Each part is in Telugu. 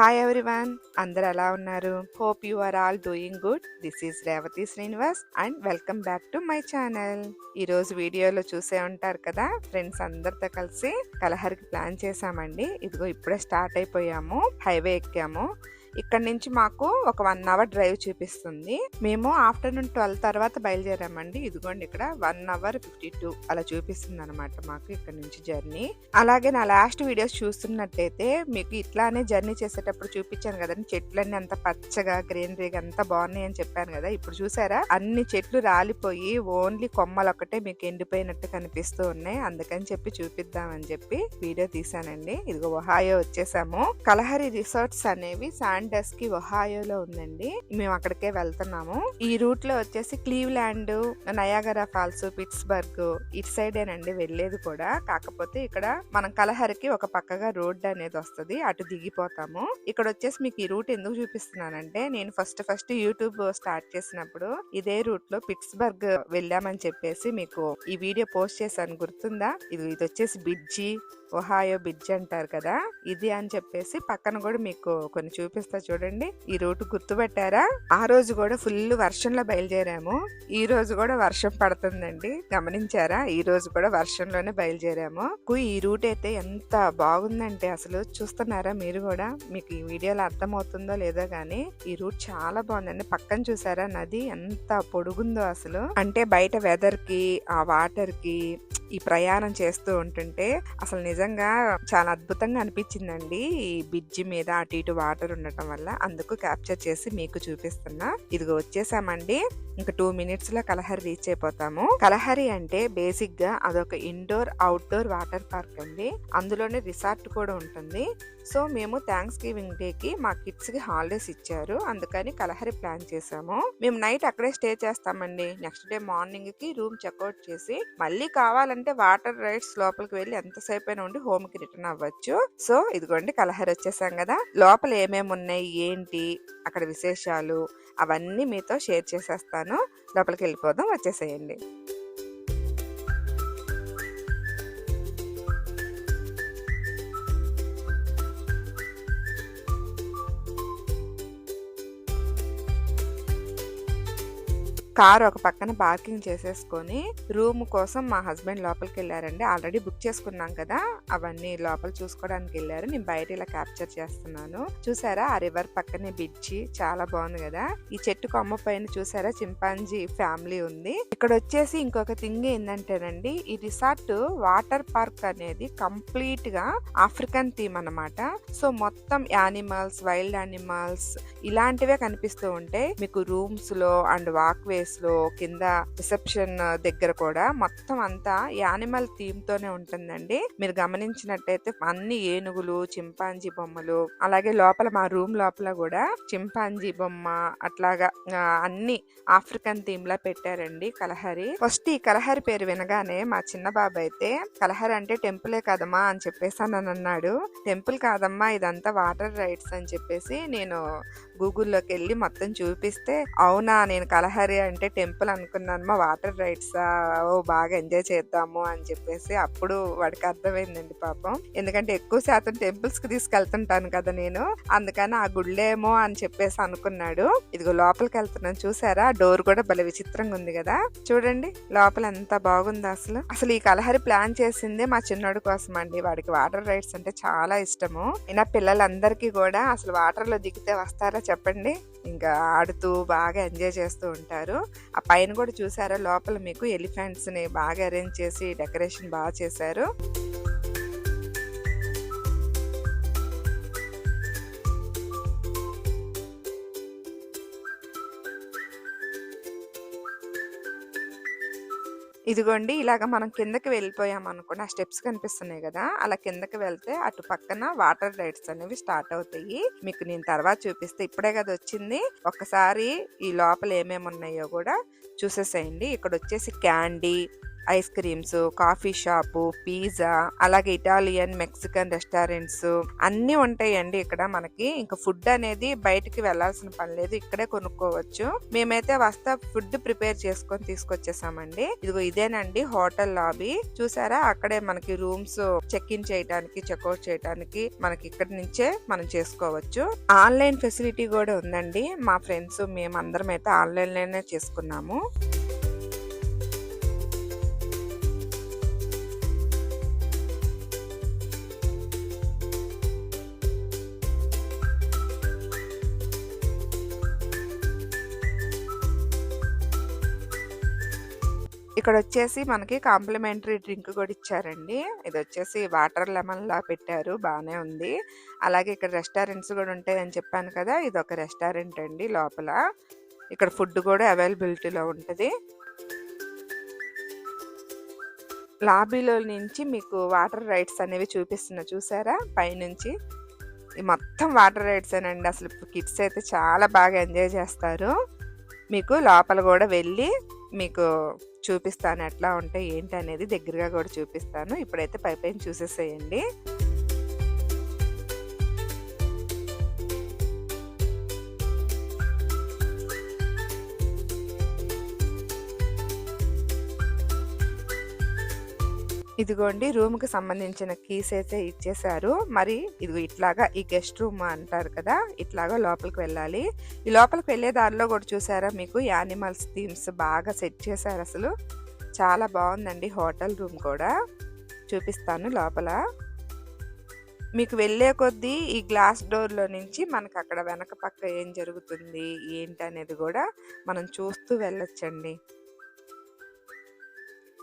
హాయ్ ఎవ్రీవన్ అందరు ఎలా ఉన్నారు? Hope you are all doing good this is Revathi Srinivas and welcome back to my channel ఈ రోజు వీడియోలో చూసే ఉంటారు కదా ఫ్రెండ్స్ అందరితో కలిసి కలహరికి ప్లాన్ చేసామండి ఇదిగో ఇప్పుడే స్టార్ట్ అయిపోయాము. హైవే ఎక్కాము. ఇక్కడ నుంచి మాకు ఒక వన్ అవర్ డ్రైవ్ చూపిస్తుంది. మేము ఆఫ్టర్నూన్ ట్వెల్వ్ తర్వాత బయలుదేరామండి. ఇదిగోండి ఇక్కడ వన్ అవర్ ఫిఫ్టీ టూ అలా చూపిస్తుంది అనమాట మాకు ఇక్కడ నుంచి జర్నీ. అలాగే నా లాస్ట్ వీడియోస్ చూస్తున్నట్టయితే మీకు ఇట్లానే జర్నీ చేసేటప్పుడు చూపించాను కదండి. చెట్లన్నీ అంత పచ్చగా గ్రీనరీగా అంత బాగున్నాయి అని చెప్పాను కదా. ఇప్పుడు చూసారా? అన్ని చెట్లు రాలిపోయి ఓన్లీ కొమ్మలు ఒకటే మీకు ఎండిపోయినట్టు కనిపిస్తూ ఉన్నాయి. అందుకని చెప్పి చూపిద్దామని చెప్పి వీడియో తీసానండి ఇదిగో ఒహాయో వచ్చేసాము. కలహరి రిసార్ట్స్ అనేవి శాండస్కి ఒహాయోలో ఉందండి. మేము అక్కడికే వెళ్తున్నాము. ఈ రూట్లో వచ్చేసి క్లీవ్లాండ్ నయాగరా ఫాల్స్ పిట్స్బర్గ్ ఇటు సైడేనండి వెళ్ళేది కూడా. కాకపోతే ఇక్కడ మనం కలహరికి ఒక పక్కగా రోడ్ అనేది వస్తది. అటు దిగిపోతాము. ఇక్కడ వచ్చేసి మీకు ఈ రూట్ ఎందుకు చూపిస్తున్నానంటే నేను ఫస్ట్ ఫస్ట్ యూట్యూబ్ స్టార్ట్ చేసినప్పుడు ఇదే రూట్లో పిట్స్బర్గ్ వెళ్ళామని చెప్పేసి మీకు ఈ వీడియో పోస్ట్ చేశాను. గుర్తుందా? ఇది ఇది వచ్చేసి బిడ్జి ఒహాయో బిడ్జ్ అంటారు కదా? ఇది అని చెప్పేసి పక్కన కూడా మీకు కొన్ని చూపిస్తా చూడండి. ఈ రూట్ గుర్తుపెట్టారా? ఆ రోజు కూడా ఫుల్ వర్షంలో బయలుదేరాము. ఈ రోజు కూడా వర్షం పడుతుందండి. గమనించారా? ఈ రోజు కూడా వర్షంలోనే బయలుదేరాము. కు ఈ రూట్ అయితే ఎంత బాగుందంటే అసలు చూస్తున్నారా మీరు కూడా? మీకు ఈ వీడియోలో అర్థమవుతుందో లేదో కానీ ఈ రూట్ చాలా బాగుందండి. పక్కన చూసారా? నది ఎంత పొడుగుందో అసలు. అంటే బయట వెదర్కి ఆ వాటర్కి ఈ ప్రయాణం చేస్తూ ఉంటుంటే అసలు నిజంగా చాలా అద్భుతంగా అనిపించిందండి. ఈ బ్రిడ్జి మీద అటు ఇటు వాటర్ ఉండటం వల్ల అందుకు క్యాప్చర్ చేసి మీకు చూపిస్తున్నా. ఇదిగో వచ్చేసామండి. ఇంకా టూ మినిట్స్లో కలహరి రీచ్ అయిపోతాము. కలహరి అంటే బేసిక్గా అదొక ఇండోర్ అవుట్డోర్ వాటర్ పార్క్ అండి. అందులోనే రిసార్ట్ కూడా ఉంటుంది. సో మేము థ్యాంక్స్ గివింగ్ డేకి మా కిడ్స్కి హాలిడేస్ ఇచ్చారు. అందుకని కలహరి ప్లాన్ చేసాము మేము నైట్ అక్కడే స్టే చేస్తామండి. నెక్స్ట్ డే మార్నింగ్కి రూమ్ చెక్అవుట్ చేసి మళ్ళీ కావాలంటే వాటర్ రైడ్స్ లోపలికి వెళ్ళి ఎంతసేపు అయినా ఉండి హోమ్కి రిటర్న్ అవ్వచ్చు. సో ఇదిగోండి కలహరి వచ్చేసాం కదా. లోపల ఏమేమి ఉన్నాయి? ఏంటి? అక్కడ విశేషాలు? అవన్నీ మీతో షేర్ చేసేస్తాను. లోపలికి వెళ్ళిపోదాం. వచ్చేసేయండి. కార్ ఒక పక్కన పార్కింగ్ చేసేసుకొని రూమ్ కోసం మా హస్బెండ్ లోపలికి వెళ్ళారండి. ఆల్రెడీ బుక్ చేసుకున్నాం కదా అవన్నీ లోపల చూసుకోవడానికి వెళ్ళారు. నేను బయట ఇలా క్యాప్చర్ చేస్తున్నాను. చూసారా ఆ రివర్ పక్కనే బిడ్జి చాలా బాగుంది కదా. ఈ చెట్టు కొమ్మ పైన చూసారా చింపాంజీ ఫ్యామిలీ ఉంది. ఇక్కడ వచ్చేసి ఇంకొక థింగ్ ఏంటంటేనండి ఈ రిసార్ట్ వాటర్ పార్క్ అనేది కంప్లీట్గా ఆఫ్రికన్ థీమ్ అన్నమాట. సో మొత్తం యానిమల్స్ వైల్డ్ యానిమల్స్ ఇలాంటివే కనిపిస్తూ ఉంటాయి మీకు రూమ్స్లో అండ్ వాక్ వేస్ లో కింద రిసెప్షన్ దగ్గర కూడా మొత్తం అంతా యానిమల్ థీమ్ తోనే ఉంటుందండి. మీరు గమనించినట్టయితే అన్ని ఏనుగులు చింపాంజీ బొమ్మలు అలాగే లోపల మా రూమ్ లోపల కూడా చింపాంజీ బొమ్మ అట్లాగా అన్ని ఆఫ్రికన్ థీమ్ లా పెట్టారండి కలహరి. ఫస్ట్ ఈ కలహరి పేరు వినగానే మా చిన్న బాబు అయితే కలహరి అంటే టెంపులే కదమ్మా అని చెప్పేసి అని అన్నాడు. టెంపుల్ కాదమ్మా ఇదంతా వాటర్ రైడ్స్ అని చెప్పేసి నేను గూగుల్లోకి వెళ్ళి మొత్తం చూపిస్తే అవునా నేను కలహరి అంటే టెంపుల్ అనుకున్నాను మా వాటర్ రైడ్స్ ఓ బాగా ఎంజాయ్ చేద్దాము అని చెప్పేసి అప్పుడు వాడికి అర్థమైందండి పాపం. ఎందుకంటే ఎక్కువ శాతం టెంపుల్స్కి తీసుకెళ్తుంటాను కదా నేను అందుకని ఆ గుళ్ళేమో అని చెప్పేసి అనుకున్నాడు. ఇదిగో లోపలికి వెళ్తున్నాను చూసారా డోర్ కూడా భలే విచిత్రంగా ఉంది కదా. చూడండి లోపల ఎంత బాగుందో అసలు. అసలు ఈ కలహరి ప్లాన్ చేసిందే మా చిన్నోడు కోసం అండి. వాడికి వాటర్ రైడ్స్ అంటే చాలా ఇష్టము. అయినా పిల్లలందరికీ కూడా అసలు వాటర్లో దిగితే వస్తారా చెప్పండి. ఇంకా ఆడుతూ బాగా ఎంజాయ్ చేస్తూ ఉంటారు. ఆ పైన కూడా చూసారా లోపల మీకు ఎలిఫెంట్స్ని బాగా అరేంజ్ చేసి డెకరేషన్ బాగా చేశారు. ఇదిగోండి ఇలాగ మనం కిందకి వెళ్ళిపోయాం అనుకోండి ఆ స్టెప్స్ కనిపిస్తున్నాయి కదా అలా కిందకి వెళ్తే అటు పక్కన వాటర్ రైడ్స్ అనేవి స్టార్ట్ అవుతాయి. మీకు నేను తర్వాత చూపిస్తే ఇప్పుడే కదా వచ్చింది. ఒక్కసారి ఈ లోపల ఏమేమి ఉన్నాయో కూడా చూసేసేయండి. ఇక్కడ వచ్చేసి candy ice creams coffee shop pizza అలాగే ఇటాలియన్ మెక్సికన్ రెస్టారెంట్స్ అన్నీ ఉంటాయండి ఇక్కడ మనకి. ఇంకా ఫుడ్ అనేది బయటికి వెళ్ళాల్సిన పని లేదు ఇక్కడే కొనుక్కోవచ్చు. మేమైతే వస్తా ఫుడ్ ప్రిపేర్ చేసుకొని తీసుకొచ్చేసామండి. ఇదిగో ఇదేనండి హోటల్ లాబీ. చూసారా? అక్కడే మనకి రూమ్స్ చెక్ ఇన్ చేయడానికి చెక్అవుట్ చేయడానికి మనకి ఇక్కడ నుంచే మనం చేసుకోవచ్చు. ఆన్లైన్ ఫెసిలిటీ కూడా ఉందండి. మా ఫ్రెండ్స్ మేము అందరం అయితే ఆన్లైన్లోనే చేసుకున్నాము. ఇక్కడ వచ్చేసి మనకి కాంప్లిమెంటరీ డ్రింక్ కూడా ఇచ్చారండి. ఇది వచ్చేసి వాటర్ లెమన్ లా పెట్టారు బాగానే ఉంది. అలాగే ఇక్కడ రెస్టారెంట్స్ కూడా ఉంటాయని చెప్పాను కదా ఇది ఒక రెస్టారెంట్ అండి లోపల. ఇక్కడ ఫుడ్ కూడా అవైలబిలిటీలో ఉంటుంది. లాబీలో నుంచి మీకు వాటర్ రైడ్స్ అనేవి చూపిస్తున్నా చూసారా? పైనుంచి. ఈ మొత్తం వాటర్ రైడ్స్ అండి అసలు కిడ్స్ అయితే చాలా బాగా ఎంజాయ్ చేస్తారు. మీకు లోపల కూడా వెళ్ళి మీకు చూపిస్తాను. ఎట్లా ఉంటాయి ఏంటి అనేది దగ్గరగా కూడా చూపిస్తాను. ఇప్పుడైతే పైపైన చూసేసేయండి. ఇదిగోండి రూమ్కి సంబంధించిన కీస్ అయితే ఇచ్చేసారు మరి ఇదిగో ఇట్లాగా ఈ గెస్ట్ రూమ్ అంటారు కదా ఇట్లాగా లోపలికి వెళ్ళాలి. ఈ లోపలికి వెళ్ళే దారిలో కూడా చూసారా మీకు యానిమల్స్ థీమ్స్ బాగా సెట్ చేశారు అసలు. చాలా బాగుందండి హోటల్ రూమ్ కూడా. చూపిస్తాను లోపల. మీకు వెళ్ళే కొద్దీ ఈ గ్లాస్ డోర్లో నుంచి మనకు అక్కడ వెనక పక్క ఏం జరుగుతుంది ఏంటి అనేది కూడా మనం చూస్తూ వెళ్ళొచ్చండి.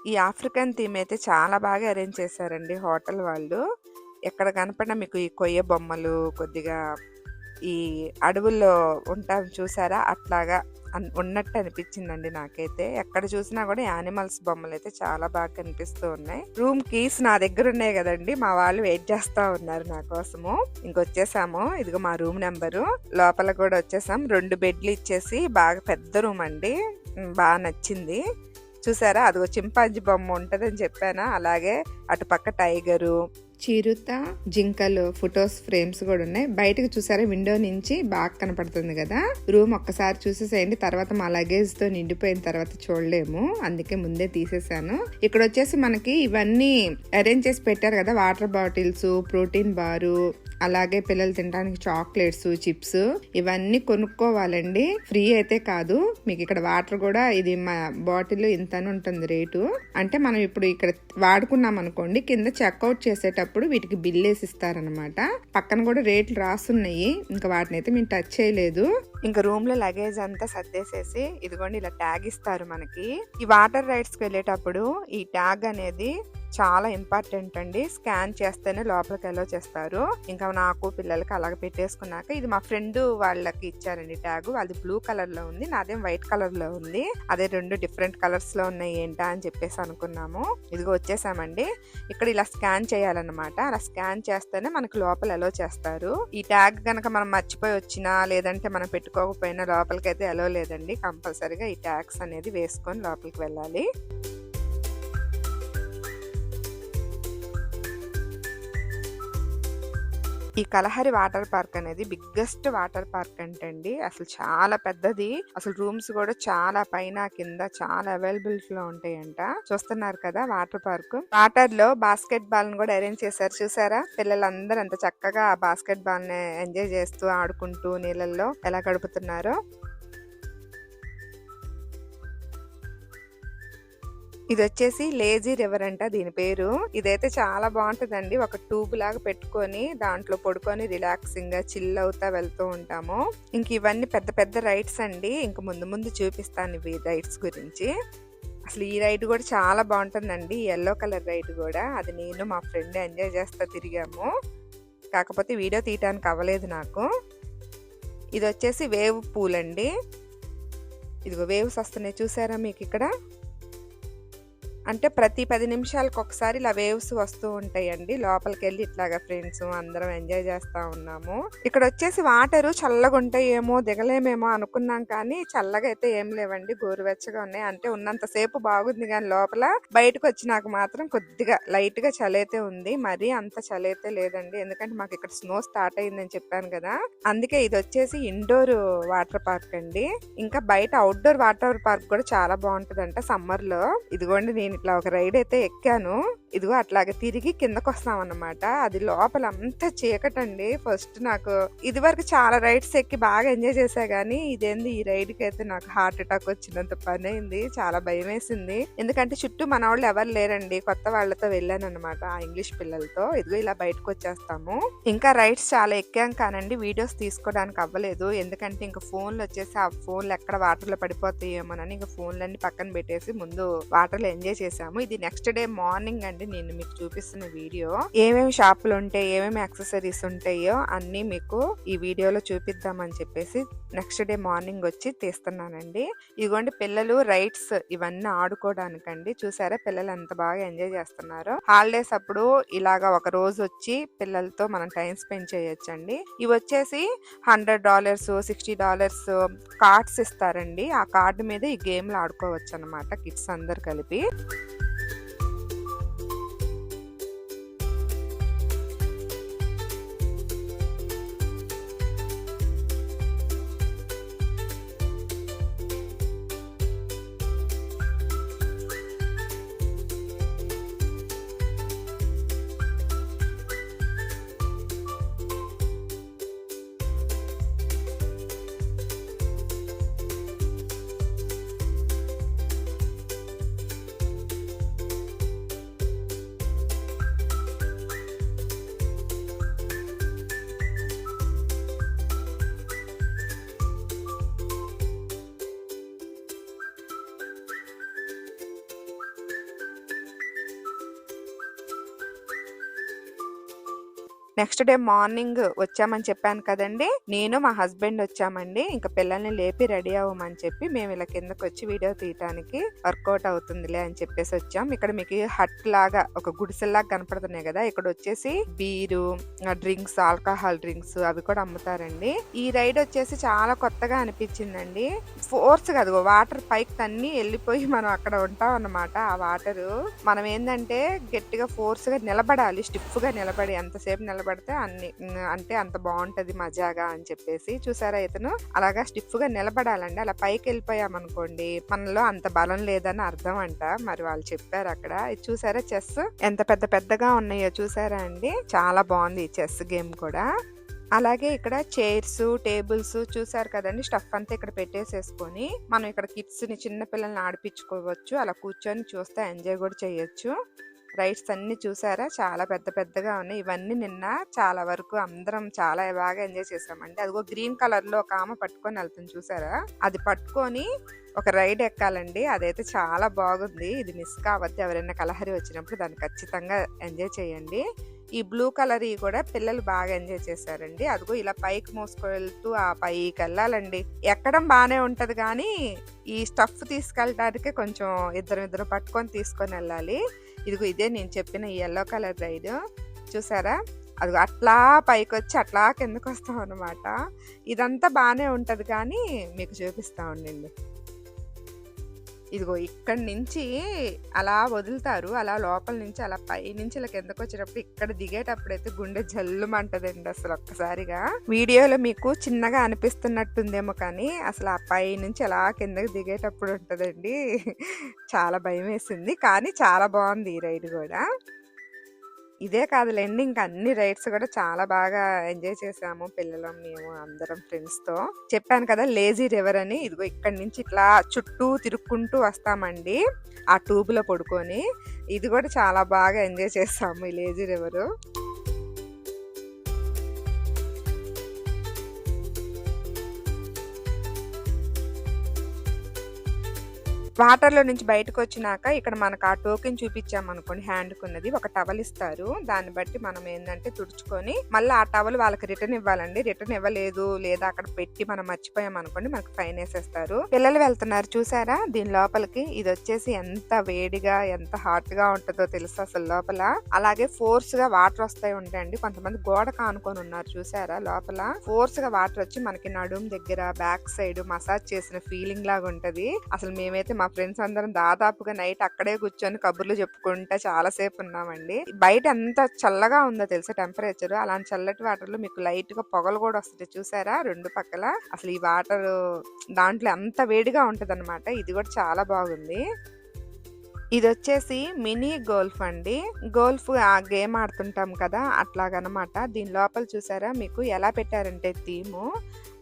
ఈ ఆఫ్రికన్ థీమ్ అయితే చాలా బాగా అరేంజ్ చేశారండి హోటల్ వాళ్ళు. ఎక్కడ కనపడినా మీకు ఈ కొయ్య బొమ్మలు కొద్దిగా ఈ అడవుల్లో ఉంటాం చూసారా? అట్లాగా అన్- ఉన్నట్టు అనిపించిందండి నాకైతే. ఎక్కడ చూసినా కూడా యానిమల్స్ బొమ్మలు అయితే చాలా బాగా కనిపిస్తూ ఉన్నాయి. రూమ్ కీస్ నా దగ్గర ఉన్నాయి కదండి. మా వాళ్ళు వెయిట్ చేస్తా ఉన్నారు నా కోసము. ఇంకొచ్చేసాము. ఇదిగో మా రూమ్ నెంబరు. లోపల కూడా వచ్చేసాం. రెండు బెడ్లు ఇచ్చేసి బాగా పెద్ద రూమ్ అండి. బాగా నచ్చింది. చూసారా? అదిగో చింపాంజీ బొమ్మ ఉంటుందని చెప్పానా? అలాగే అటు పక్క టైగరు చిరుత జింకలు ఫొటోస్ ఫ్రేమ్స్ కూడా ఉన్నాయి. బయటకు చూసారా? విండో నుంచి బాగా కనపడుతుంది కదా? రూమ్ ఒక్కసారి చూసేసేయండి. తర్వాత మా లగేజ్తో నిండిపోయిన తర్వాత చూడలేము. అందుకే ముందే తీసేసాను ఇక్కడ వచ్చేసి మనకి ఇవన్నీ అరేంజ్ చేసి పెట్టారు కదా? వాటర్ బాటిల్స్ ప్రోటీన్ బారు అలాగే పిల్లలు తినడానికి చాక్లెట్స్ చిప్స్ ఇవన్నీ కొనుక్కోవాలండి. ఫ్రీ అయితే కాదు. మీకు ఇక్కడ వాటర్ కూడా ఇది మా బాటిల్ ఇంత అని ఉంటుంది రేటు. అంటే మనం ఇప్పుడు ఇక్కడ వాడుకున్నాం అనుకోండి కింద చెక్అవుట్ చేసేటప్పుడు వీటికి బిల్ వేసిస్తారనమాట పక్కన కూడా రేట్లు రాస్తున్నాయి ఇంకా వాటిని అయితే మేము టచ్ చేయలేదు. ఇంకా రూమ్లో లగేజ్ అంతా సర్దేసేసి ఇదిగోండి ఇలా ట్యాగ్ ఇస్తారు మనకి. ఈ వాటర్ రైడ్స్కి వెళ్ళేటప్పుడు ఈ ట్యాగ్ అనేది చాలా ఇంపార్టెంట్ అండి. స్కాన్ చేస్తేనే లోపలికి ఎలా చేస్తారు. ఇంకా నాకు పిల్లలకి అలాగ పెట్టేసుకున్నాక ఇది మా ఫ్రెండ్ వాళ్ళకి ఇచ్చారండి ట్యాగ్. అది బ్లూ కలర్లో ఉంది నాదేం వైట్ కలర్లో ఉంది. అదే రెండు డిఫరెంట్ కలర్స్లో ఉన్నాయి ఏంటా అని చెప్పేసి అనుకున్నాము. ఇదిగో వచ్చేసామండి. ఇక్కడ ఇలా స్కాన్ చేయాలన్నమాట. అలా స్కాన్ చేస్తేనే మనకు లోపల ఎలా చేస్తారు. ఈ ట్యాగ్ కనుక మనం మర్చిపోయి వచ్చినా లేదంటే మనం పెట్టుకోకపోయినా లోపలికి అయితే ఎలా లేదండి. కంపల్సరీగా ఈ ట్యాగ్స్ అనేది వేసుకొని లోపలికి వెళ్ళాలి. ఈ కలహరి వాటర్ పార్క్ అనేది బిగ్గెస్ట్ వాటర్ పార్క్ అంటండి. అసలు చాలా పెద్దది. అసలు రూమ్స్ కూడా చాలా పైన కింద చాలా అవైలబిలిటీ లో ఉంటాయంట. చూస్తున్నారు కదా వాటర్ పార్క్. వాటర్లో బాస్కెట్ బాల్ని కూడా అరేంజ్ చేశారు. చూసారా? పిల్లలందరూ అంత చక్కగా బాస్కెట్ బాల్ని ఎంజాయ్ చేస్తూ ఆడుకుంటూ నీళ్ళల్లో ఎలా గడుపుతున్నారో. ఇది వచ్చేసి లేజీ రివర్ అంట దీని పేరు. ఇదైతే చాలా బాగుంటుందండి. ఒక ట్యూబ్ లాగా పెట్టుకొని దాంట్లో పడుకొని రిలాక్సింగ్గా చిల్ అవుతా వెళ్తూ ఉంటాము. ఇంక ఇవన్నీ పెద్ద పెద్ద రైడ్స్ అండి. ఇంక ముందు ముందు చూపిస్తాను ఇవి రైడ్స్ గురించి. అసలు ఈ రైడ్ కూడా చాలా బాగుంటుందండి. ఎల్లో కలర్ రైడ్ కూడా. అది నేను మా ఫ్రెండ్ ఎంజాయ్ చేస్తా తిరిగాము. కాకపోతే వీడియో తీయటానికి అవ్వలేదు నాకు. ఇది వచ్చేసి వేవ్ పూల్ అండి ఇదిగో వేవ్స్ వస్తున్నాయి. చూసారా మీకు ఇక్కడ? అంటే ప్రతి పది నిమిషాలకు ఒకసారి ఇలా వేవ్స్ వస్తూ ఉంటాయండి. లోపలికి వెళ్ళి ఇట్లాగా ఫ్రెండ్స్ అందరం ఎంజాయ్ చేస్తూ ఉన్నాము. ఇక్కడ వచ్చేసి వాటర్ చల్లగా ఉంటాయేమో దిగలేమేమో అనుకున్నాం కానీ చల్లగా అయితే ఏం లేవండి. గోరువెచ్చగా ఉన్నాయి. అంటే ఉన్నంత సేపు బాగుంది కానీ లోపల బయటకు వచ్చినాక మాత్రం కొద్దిగా లైట్గా చలైతే ఉంది. మరి అంత చలైతే లేదండి. ఎందుకంటే మాకు ఇక్కడ స్నో స్టార్ట్ అయిందని చెప్పాను కదా. అందుకే ఇది వచ్చేసి ఇండోర్ వాటర్ పార్క్ అండి. ఇంకా బయట అవుట్డోర్ వాటర్ పార్క్ కూడా చాలా బాగుంటదంట సమ్మర్లో ఇదిగోండి నేను ఇట్లా ఒక రైడ్ అయితే ఎక్కాను. ఇదిగో అట్లాగే తిరిగి కిందకు వస్తాం అన్నమాట అది లోపల అంతా చీకటండి. ఫస్ట్ నాకు ఇది వరకు చాలా రైడ్స్ ఎక్కి బాగా ఎంజాయ్ చేసా గానీ ఇదేంది ఈ రైడ్కి అయితే నాకు హార్ట్ అటాక్ వచ్చినంత పని అయింది. చాలా భయం వేసింది ఎందుకంటే చుట్టూ మన వాళ్ళు ఎవరు లేరండి. కొత్త వాళ్ళతో వెళ్ళాను అనమాట ఆ ఇంగ్లీష్ పిల్లలతో. ఇదిగో ఇలా బయటకు వచ్చేస్తాము ఇంకా రైడ్స్ చాలా ఎక్కాం కానండి. వీడియోస్ తీసుకోవడానికి అవ్వలేదు. ఎందుకంటే ఇంకా ఫోన్లు వచ్చేసి ఆ ఫోన్లు ఎక్కడ వాటర్లో పడిపోతాయేమోనని ఇంకా ఫోన్లన్నీ పక్కన పెట్టేసి ముందు వాటర్లో ఎంజాయ్ చేసాము. ఇది నెక్స్ట్ డే మార్నింగ్ అండి నేను మీకు చూపిస్తున్న వీడియో. ఏమేమి షాపులు ఉంటాయి ఏమేమి యాక్సెసరీస్ ఉంటాయో అన్ని మీకు ఈ వీడియోలో చూపిద్దామని చెప్పేసి నెక్స్ట్ డే మార్నింగ్ వచ్చి తీస్తున్నానండి. ఇదిగోండి పిల్లలు రైడ్స్ ఇవన్నీ ఆడుకోవడానికండి. చూసారా పిల్లలు ఎంత బాగా ఎంజాయ్ చేస్తున్నారు. హాలిడేస్ అప్పుడు ఇలాగా ఒక రోజు వచ్చి పిల్లలతో మనం టైం స్పెండ్ చేయొచ్చండి. ఇవి వచ్చేసి hundred dollars sixty dollars cards ఇస్తారండి. ఆ కార్డు మీద ఈ గేమ్లు ఆడుకోవచ్చు అనమాట కిడ్స్ అందరు కలిపి. నెక్స్ట్ డే మార్నింగ్ వచ్చామని చెప్పాను కదండి. నేను మా హస్బెండ్ వచ్చామండి. ఇంకా పిల్లల్ని లేపి రెడీ అవ్వమని చెప్పి మేము ఇలా కిందకి వచ్చి వీడియో తీయటానికి వర్కౌట్ అవుతుందిలే అని చెప్పేసి వచ్చాం. ఇక్కడ మీకు హట్ లాగా ఒక గుడిసెల్లాగా కనపడుతున్నాయి కదా. ఇక్కడ వచ్చేసి బీరు డ్రింక్స్ ఆల్కహాల్ డ్రింక్స్ అవి కూడా అమ్ముతారండి. ఈ రైడ్ వచ్చేసి చాలా కొత్తగా అనిపించిందండి. ఫోర్స్ కదా వాటర్ పైకి తన్ని వెళ్ళిపోయి మనం అక్కడ ఉంటాం అన్నమాట. ఆ వాటర్ మనం ఏంటంటే గట్టిగా ఫోర్స్గా నిలబడాలి స్టిఫ్గా నిలబడి ఎంతసేపు నిలబడితే అన్ని అంటే అంత బాగుంటది మజాగా అని చెప్పేసి చూసారా ఇతను? అలాగా స్టిఫ్గా నిలబడాలండి. అలా పైకి వెళ్ళిపోయామనుకోండి మనలో అంత బలం లేదని అర్థం అంట. మరి వాళ్ళు చెప్పారు అక్కడ. ఇది చూసారా చెస్? ఎంత పెద్ద పెద్దగా ఉన్నాయో చూసారా అండి? చాలా బాగుంది ఈ చెస్ గేమ్ కూడా. అలాగే ఇక్కడ చైర్స్ టేబుల్స్ చూసారు కదండి. స్టఫ్ అంతా ఇక్కడ పెట్టేసేసుకొని మనం ఇక్కడ కిడ్స్ని చిన్న పిల్లల్ని ఆడిపించుకోవచ్చు. అలా కూర్చొని చూస్తే ఎంజాయ్ కూడా చేయొచ్చు. రైడ్స్ అన్నీ చూసారా? చాలా పెద్ద పెద్దగా ఉన్నాయి. ఇవన్నీ నిన్న చాలా వరకు అందరం చాలా బాగా ఎంజాయ్ చేసామండి. అదిగో గ్రీన్ కలర్లో ఒక ఆమె పట్టుకొని వెళ్తుంది చూసారా? అది పట్టుకొని ఒక రైడ్ ఎక్కాలండి. అదైతే చాలా బాగుంది. ఇది మిస్ కావద్దు ఎవరైనా కలహరి వచ్చినప్పుడు దాన్ని ఖచ్చితంగా ఎంజాయ్ చేయండి. ఈ బ్లూ కలర్ ఈ కూడా పిల్లలు బాగా ఎంజాయ్ చేశారండి. అదిగో ఇలా పైకి మోసుకెళ్తూ ఆ పైకి వెళ్ళాలండి. ఎక్కడం బాగానే ఉంటది కానీ ఈ స్టఫ్ తీసుకెళ్ళడానికి కొంచెం ఇద్దరు ఇద్దరు పట్టుకొని తీసుకొని వెళ్ళాలి. ఇదిగో ఇదే నేను చెప్పిన ఈ ఎల్లో కలర్ రైడ్ చూసారా? అది అట్లా పైకి వచ్చి అట్లా కిందకు వస్తాం అనమాట ఇదంతా బాగానే ఉంటుంది కానీ మీకు చూపిస్తా ఉండండి. ఇదిగో ఇక్కడి నుంచి అలా వదులుతారు అలా లోపల నుంచి అలా పై నుంచి ఇలా కిందకు వచ్చేటప్పుడు ఇక్కడ దిగేటప్పుడైతే గుండె జల్లుమంటదండి అసలు ఒక్కసారిగా. వీడియోలో మీకు చిన్నగా అనిపిస్తున్నట్టుందేమో కానీ అసలు ఆ పై నుంచి అలా కిందకి దిగేటప్పుడు ఉంటుందండి. చాలా భయం వేసింది కానీ చాలా బాగుంది ఈ రైడ్ కూడా. ఇదే కాదులేండి ఇంకా అన్ని రైడ్స్ కూడా చాలా బాగా ఎంజాయ్ చేసాము పిల్లలు మేము అందరం ఫ్రెండ్స్తో చెప్పాను కదా లేజీ రివర్ అని. ఇదిగో ఇక్కడ నుంచి ఇట్లా చుట్టూ తిరుక్కుంటూ వస్తామండి ఆ ట్యూబ్లో పడుకొని. ఇది కూడా చాలా బాగా ఎంజాయ్ చేస్తాము ఈ లేజీ రివరు. వాటర్లో నుంచి బయటకు వచ్చినాక ఇక్కడ మనకు ఆ టోకెన్ చూపించాం అనుకోండి హ్యాండ్ ఒక టవల్ ఇస్తారు. దాన్ని బట్టి మనం ఏంటంటే తుడుచుకొని మళ్ళీ ఆ టవల్ వాళ్ళకి రిటర్న్ ఇవ్వాలండి. రిటర్న్ ఇవ్వలేదు లేదా అక్కడ పెట్టి మనం మర్చిపోయాం అనుకోండి మనకు ఫైన్ వేసేస్తారు. పిల్లలు వెళ్తున్నారు చూసారా? దీని లోపలికి. ఇది వచ్చేసి ఎంత వేడిగా ఎంత హాట్గా ఉంటుందో తెలుసు అసలు లోపల. అలాగే ఫోర్స్గా వాటర్ వస్తాయి ఉంటాయండి. కొంతమంది గోడ కానుకొని ఉన్నారు చూసారా లోపల. ఫోర్స్గా వాటర్ వచ్చి మనకి నడుం దగ్గర బ్యాక్ సైడ్ మసాజ్ చేసిన ఫీలింగ్ లాగా ఉంటది. అసలు మేమైతే మా ఫ్రెండ్స్ అందరం దాదాపుగా నైట్ అక్కడే కూర్చొని కబుర్లు చెప్పుకుంటా చాలా సేపు ఉన్నామండి. బయట ఎంత చల్లగా ఉందో తెలుసా టెంపరేచర్? అలాంటి చల్లటి వాటర్లో మీకు లైట్గా పొగలు కూడా వస్తాయి చూసారా? రెండు పక్కల. అసలు ఈ వాటర్ దాంట్లో అంత వేడిగా ఉంటది ఇది కూడా చాలా బాగుంది. ఇది వచ్చేసి మినీ గోల్ఫ్ అండి. గోల్ఫ్ ఆ గేమ్ ఆడుతుంటాం కదా అట్లాగనమాట. దీని లోపల చూసారా? మీకు ఎలా పెట్టారంటే థీము.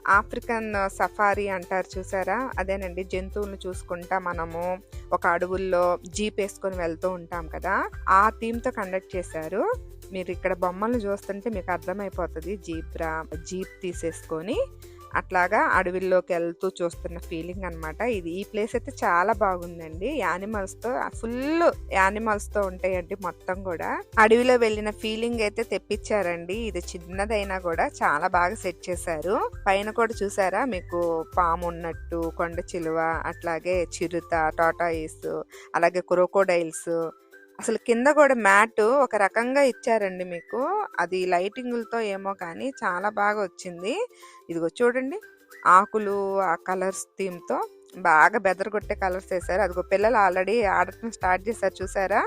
ఆఫ్రికన్ సఫారీ అంటారు చూసారా? అదేనండి. జంతువులను చూసుకుంటా మనము ఒక అడవుల్లో జీప్ వేసుకొని వెళ్తూ ఉంటాం కదా. ఆ థీమ్తో కండక్ట్ చేశారు. మీరు ఇక్కడ బొమ్మలు చూస్తుంటే మీకు అర్థమైపోతుంది. జీబ్రా జీప్ తీసేసుకొని అట్లాగా అడవిల్లోకి వెళ్తూ చూస్తున్న ఫీలింగ్ అన్నమాట. ఇది ఈ ప్లేస్ అయితే చాలా బాగుందండి. యానిమల్స్తో ఫుల్ యానిమల్స్తో ఉంటాయండి మొత్తం కూడా. అడవిలో వెళ్ళిన ఫీలింగ్ అయితే తెప్పించారండి. ఇది చిన్నదైనా కూడా చాలా బాగా సెట్ చేశారు. పైన కూడా చూసారా? మీకు పాము ఉన్నట్టు కొండ చిలువ అట్లాగే చిరుత టాటాయిస్ అలాగే క్రోకోడైల్స్ అసలు కింద కూడా మ్యాట్ ఒక రకంగా ఇచ్చారండి మీకు. అది లైటింగులతో ఏమో కానీ చాలా బాగా వచ్చింది. ఇదిగో చూడండి ఆకులు ఆ కలర్స్ థీమ్తో బాగా బెదరగొట్టే కలర్స్ వేసారు అదిగో పిల్లలు ఆల్రెడీ ఆడటం స్టార్ట్ చేశారు చూసారా?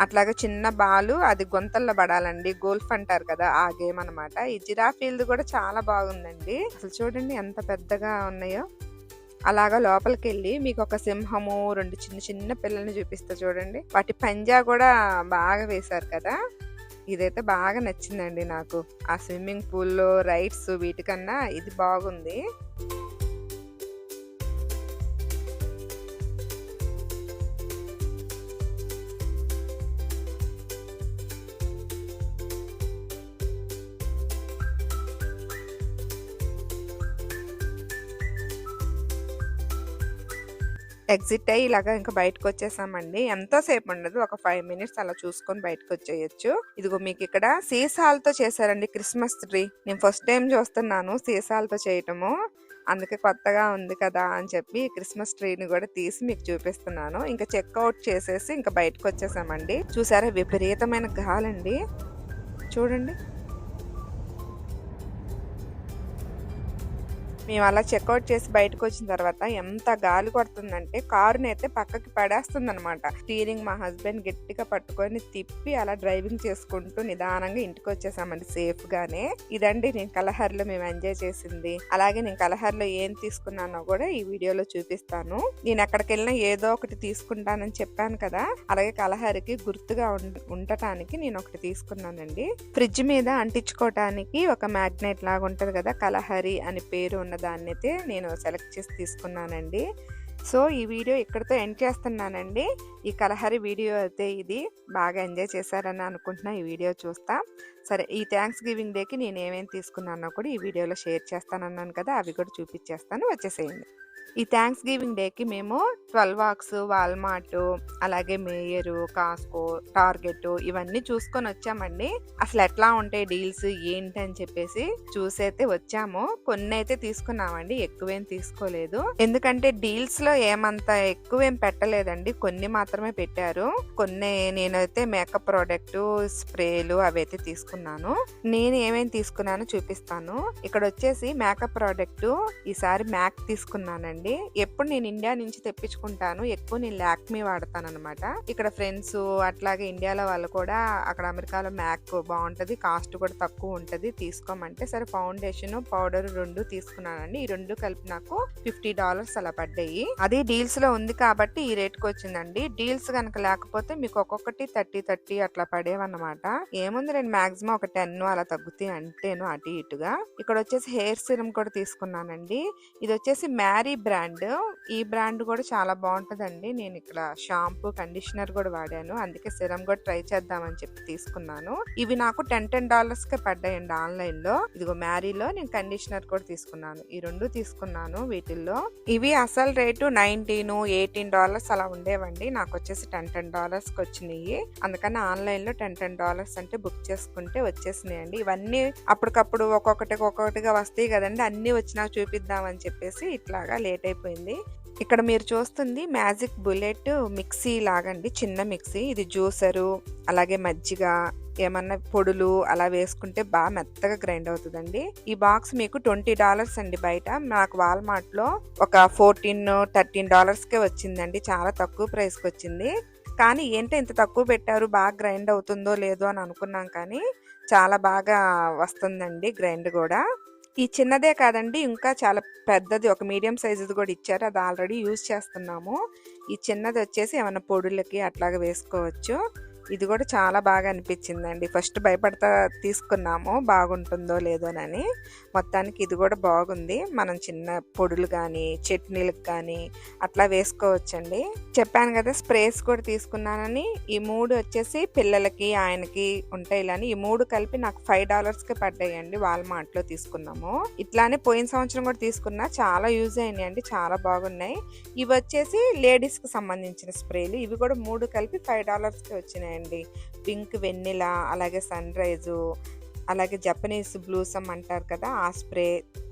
అట్లాగే చిన్న బాలు అది గొంతల్లో పడాలండి. గోల్ఫ్ అంటారు కదా ఆ గేమ్ అనమాట ఈ జిరాఫీల్ది కూడా చాలా బాగుందండి. అసలు చూడండి ఎంత పెద్దగా ఉన్నాయో. అలాగా లోపలికి వెళ్ళి మీకు ఒక సింహము రెండు చిన్న చిన్న పిల్లల్ని చూపిస్తా చూడండి. వాటి పంజా కూడా బాగా వేశారు కదా. ఇదైతే బాగా నచ్చిందండి నాకు. ఆ స్విమ్మింగ్ పూల్లో రైడ్స్ వీటికన్నా ఇది బాగుంది. ఎగ్జిట్ అయ్యి ఇలాగా ఇంకా బయటకు వచ్చేసామండి ఎంతోసేపు ఉండదు? ఒక ఫైవ్ మినిట్స్ అలా చూసుకొని బయటకు వచ్చేయచ్చు ఇదిగో మీకు ఇక్కడ సీసాలతో చేశారండి క్రిస్మస్ ట్రీ. నేను ఫస్ట్ టైం చూస్తున్నాను సీసాలతో చేయటము. అందుకే కొత్తగా ఉంది కదా అని చెప్పి క్రిస్మస్ ట్రీని కూడా తీసి మీకు చూపిస్తున్నాను. ఇంకా చెక్అవుట్ చేసేసి ఇంకా బయటకు వచ్చేసామండి చూసారా విపరీతమైన గాలండి. చూడండి. మేము అలా చెక్అవుట్ చేసి బయటకు వచ్చిన తర్వాత ఎంత గాలి కొడుతుందంటే కారుని అయితే పక్కకి పడేస్తుంది అనమాట స్టీరింగ్ మా హస్బెండ్ గట్టిగా పట్టుకొని తిప్పి అలా డ్రైవింగ్ చేసుకుంటూ నిదానంగా ఇంటికి వచ్చేసామండి సేఫ్ గానే ఇదండి నేను కలహర్లో మేము ఎంజాయ్ చేసింది. అలాగే నేను కలహర్లో ఏం తీసుకున్నానో కూడా ఈ వీడియోలో చూపిస్తాను. నేను ఎక్కడికి వెళ్ళినా ఏదో ఒకటి తీసుకుంటానని చెప్పాను కదా అలాగే కలహరికి గుర్తుగా ఉండటానికి నేను ఒకటి తీసుకున్నానండి. ఫ్రిడ్జ్ మీద అంటించుకోవటానికి ఒక మ్యాగ్నెట్ లాగా ఉంటది కదా కలహరి అని పేరు ఉన్న దాన్ని అయితే నేను సెలెక్ట్ చేసి తీసుకున్నానండి. సో ఈ వీడియో ఇక్కడితో ఎండ్ చేస్తున్నానండి. ఈ కలహరి వీడియో అయితే ఇది బాగా ఎంజాయ్ చేశారని అనుకుంటున్నా. ఈ వీడియో చూస్తా. సరే ఈ థ్యాంక్స్ గివింగ్ డేకి నేను ఏమేమి తీసుకున్నానో కూడా ఈ వీడియోలో షేర్ చేస్తానన్నాను కదా అవి కూడా చూపించేస్తాను. వచ్చేసేయండి. ఈ థ్యాంక్స్ గివింగ్ డేకి మేము ట్వెల్వ్ వాక్స్ వాల్మార్ట్ అలాగే మేయరు కాస్కో టార్గెట్ ఇవన్నీ చూసుకొని వచ్చామండి. అసలు ఎట్లా ఉంటాయి డీల్స్ ఏంటి అని చెప్పేసి చూసైతే వచ్చాము. కొన్ని అయితే తీసుకున్నామండి ఎక్కువేం తీసుకోలేదు. ఎందుకంటే డీల్స్లో ఏమంత ఎక్కువేం పెట్టలేదండి కొన్ని మాత్రమే పెట్టారు. కొన్ని నేనైతే మేకప్ ప్రోడక్ట్ స్ప్రేలు అవైతే తీసుకున్నాను. నేను ఏమేమి తీసుకున్నానో చూపిస్తాను. ఇక్కడ వచ్చేసి మేకప్ ప్రోడక్ట్ ఈసారి మ్యాక్ తీసుకున్నానండి. అండి. ఎప్పుడు నేను ఇండియా నుంచి తెప్పించుకుంటాను. ఎక్కువ నేను లాక్మీ వాడతాను అనమాట ఇక్కడ ఫ్రెండ్స్ అట్లాగే ఇండియాలో వాళ్ళు కూడా అక్కడ అమెరికాలో మ్యాక్ బాగుంటది కాస్ట్ కూడా తక్కువ ఉంటది తీసుకోమంటే సరే ఫౌండేషన్ పౌడర్ రెండు తీసుకున్నానండి. ఈ రెండు కలిపి నాకు ఫిఫ్టీ డాలర్స్ అలా పడ్డాయి. అది డీల్స్లో ఉంది కాబట్టి ఈ రేట్కి వచ్చిందండి. డీల్స్ కనుక లేకపోతే మీకు ఒక్కొక్కటి థర్టీ థర్టీ అట్లా పడేవన్నమాట. ఏముంది నేను మాక్సిమం ఒక టెన్ అలా తగ్గుతాయి అంటేను అటు ఇటుగా. ఇక్కడ వచ్చేసి హెయిర్ సిరమ్ కూడా తీసుకున్నానండి. ఇది వచ్చేసి మ్యారీ బ్రాండ్. బ్రాండ్ ఈ బ్రాండ్ కూడా చాలా బాగుంటుందండి నేను ఇక్కడ షాంపూ, కండిషనర్ కూడా వాడాను. అందుకే సిరం కూడా ట్రై చేద్దామని చెప్పి తీసుకున్నాను. ఇవి నాకు 10, 10 డాలర్స్‌కే పడ్డాయండి ఆన్‌లైన్‌లో. ఇదిగో మ్యారీలో నేను కండిషనర్ కూడా తీసుకున్నాను. ఈ రెండు తీసుకున్నాను వీటిల్లో. ఇవి అసలు రేటు 19, 18 డాలర్స్ అలా ఉండేవండి. నాకొచ్చేసి 10, 10 డాలర్స్‌కొచ్చినియి. అందుకని ఆన్‌లైన్‌లో 10, 10 డాలర్స్ అంటే బుక్ చేసుకుంటే వచ్చేసినాయండి. ఇవన్నీ అప్పటికప్పుడు ఒక్కొక్కటి ఒక్కొక్కటిగా వస్తాయి కదండి అన్నీ వచ్చినా చూపిద్దామని చెప్పేసి ఇట్లాగా లేట్ అయిపోయింది. ఇక్కడ మీరు చూస్తుంది మ్యాజిక్ బుల్లెట్ మిక్సీ లాగండి. చిన్న మిక్సీ. ఇది జ్యూసరు, అలాగే మజ్జిగ, ఏమన్నా పొడులు అలా వేసుకుంటే బాగా మెత్తగా గ్రైండ్ అవుతుందండి ఈ బాక్స్ మీకు 20 డాలర్స్ అండి బయట. నాకు వాల్‌మార్ట్‌లో ఒక 14, 13 డాలర్స్‌కే వచ్చిందండి. చాలా తక్కువ ప్రైస్‌కొచ్చింది. కానీ ఏంటో ఇంత తక్కువ పెట్టారు బాగా గ్రైండ్ అవుతుందో లేదో అని అనుకున్నాం కానీ, చాలా బాగా వస్తుందండి గ్రైండ్ కూడా ఈ చిన్నదే కాదండి ఇంకా చాలా పెద్దది ఒక మీడియం సైజుది కూడా ఇచ్చారు. అది ఆల్రెడీ యూజ్ చేస్తున్నాము. ఈ చిన్నది వచ్చేసి ఏమైనా పొడులకి అట్లాగా వేసుకోవచ్చు. ఇది కూడా చాలా బాగా అనిపించిందండి ఫస్ట్ భయపడతా తీసుకున్నాము బాగుంటుందో లేదోనని. మొత్తానికి ఇది కూడా బాగుంది. మనం చిన్న పొడులు కానీ చట్నీలకు కానీ అట్లా వేసుకోవచ్చండి. చెప్పాను కదా స్ప్రేస్ కూడా తీసుకున్నానని. ఈ మూడు వచ్చేసి పిల్లలకి, ఆయనకి ఉంటాయిలని ఈ మూడు కలిపి నాకు ఫైవ్ డాలర్స్‌కే పడ్డాయండి. వాల్‌మార్ట్‌లో తీసుకున్నాము. ఇట్లానే పోయిన సంవత్సరం కూడా తీసుకున్నా. చాలా యూజ్ అయినాయండి. చాలా బాగున్నాయి. ఇవి వచ్చేసి లేడీస్‌కి సంబంధించిన స్ప్రేలు. ఇవి కూడా మూడు కలిపి 5 డాలర్స్‌కే ఉన్నాయండి పింక్ వెన్నెల అలాగే సన్ రైజు అలాగే జపనీస్ బ్లూసమ్ అంటారు కదా! ఆ స్ప్రే.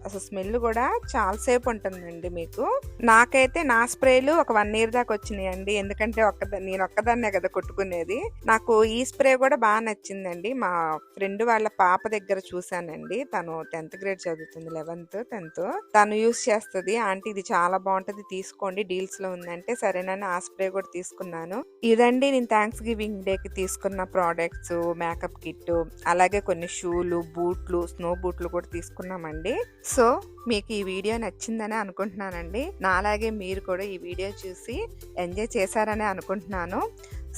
అసలు స్మెల్ కూడా చాలా సేపు ఉంటుందండి మీకు. నాకైతే నా స్ప్రేలు ఒక వన్ ఇయర్ దాకా వచ్చినాయండి. ఎందుకంటే ఒక్కదా నేనొక్కదాన్నే కదా కొట్టుకునేది. నాకు ఈ స్ప్రే కూడా బాగా నచ్చిందండి. మా ఫ్రెండ్ వాళ్ళ పాప దగ్గర చూశానండి తను 10థ్ గ్రేడ్ చదువుతుంది. 11థ్, 10థ్. తను యూస్ చేస్తుంది ఆంటీ ఇది చాలా బాగుంటుంది తీసుకోండి డీల్స్‌లో ఉందంటే సరేనని ఆ స్ప్రే కూడా తీసుకున్నాను. ఇదండి నేను థ్యాంక్స్ గివింగ్ డేకి తీసుకున్న ప్రోడక్ట్స్ మేకప్ కిట్టు, అలాగే కొన్ని షూలు, బూట్లు, స్నో బూట్లు కూడా తీసుకున్నామండి. సో, మీకు ఈ వీడియో నచ్చిందనే అనుకుంటున్నానండి. నాలాగే మీరు కూడా ఈ వీడియో చూసి ఎంజాయ్ చేశారనే అనుకుంటున్నాను.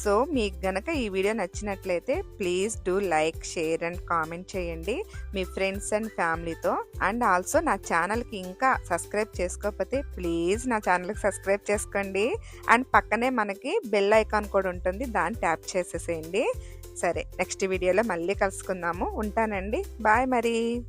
సో, మీకు గనక ఈ వీడియో నచ్చినట్లయితే please do like, share and comment చేయండి. మీ ఫ్రెండ్స్ అండ్ ఫ్యామిలీతో. అండ్ ఆల్సో నా ఛానల్‌కి ఇంకా సబ్స్క్రైబ్ చేసుకోకపోతే ప్లీజ్ నా ఛానల్‌కి సబ్స్క్రైబ్ చేసుకోండి. అండ్ పక్కనే మనకి బెల్ ఐకాన్ కూడా ఉంటుంది. దాన్ని ట్యాప్ చేసేసేయండి. సరే నెక్స్ట్ వీడియోలో మళ్ళీ కలుసుకుందాము. ఉంటానండి. బాయ్ మరి.